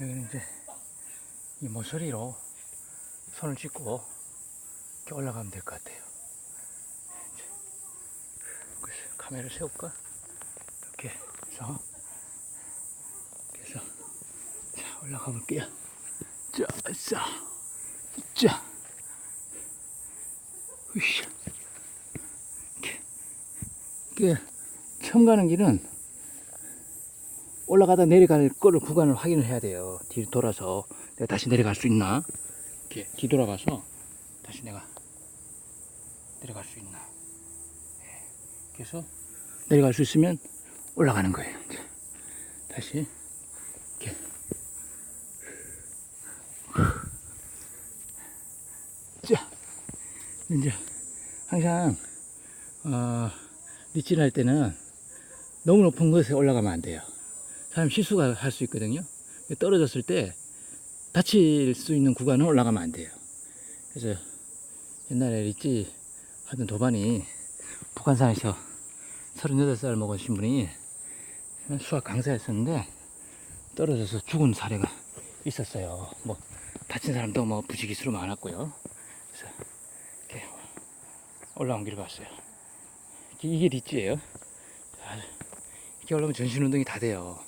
여기는 이제 이 모서리로 손을 짚고 이렇게 올라가면 될 것 같아요. 그래서 카메라를 세울까? 이렇게 해서 이렇게 해서 자 올라가 볼게요. 자, 자, 자. 이렇게, 이렇게 처음 가는 길은 올라가다 내려갈 거를 구간을 확인을 해야 돼요. 뒤로 돌아서 내가 다시 내려갈 수 있나? 이렇게 뒤돌아가서 다시 내가 내려갈 수 있나? 예. 그래서 내려갈 수 있으면 올라가는 거예요. 다시 이렇게 자 이제 항상 어, 리치를 할 때는 너무 높은 곳에 올라가면 안 돼요. 사람 실수가 할 수 있거든요. 떨어졌을 때 다칠 수 있는 구간은 올라가면 안 돼요. 그래서 옛날에 리치 하던 도반이 북한산에서 38살 먹으신 분이 수학 강사였었는데 떨어져서 죽은 사례가 있었어요. 뭐 다친 사람도 뭐 부지기수로 많았고요. 그래서 이렇게 올라온 길을 봤어요. 이게 리치예요. 자, 이렇게 올라오면 전신 운동이 다 돼요.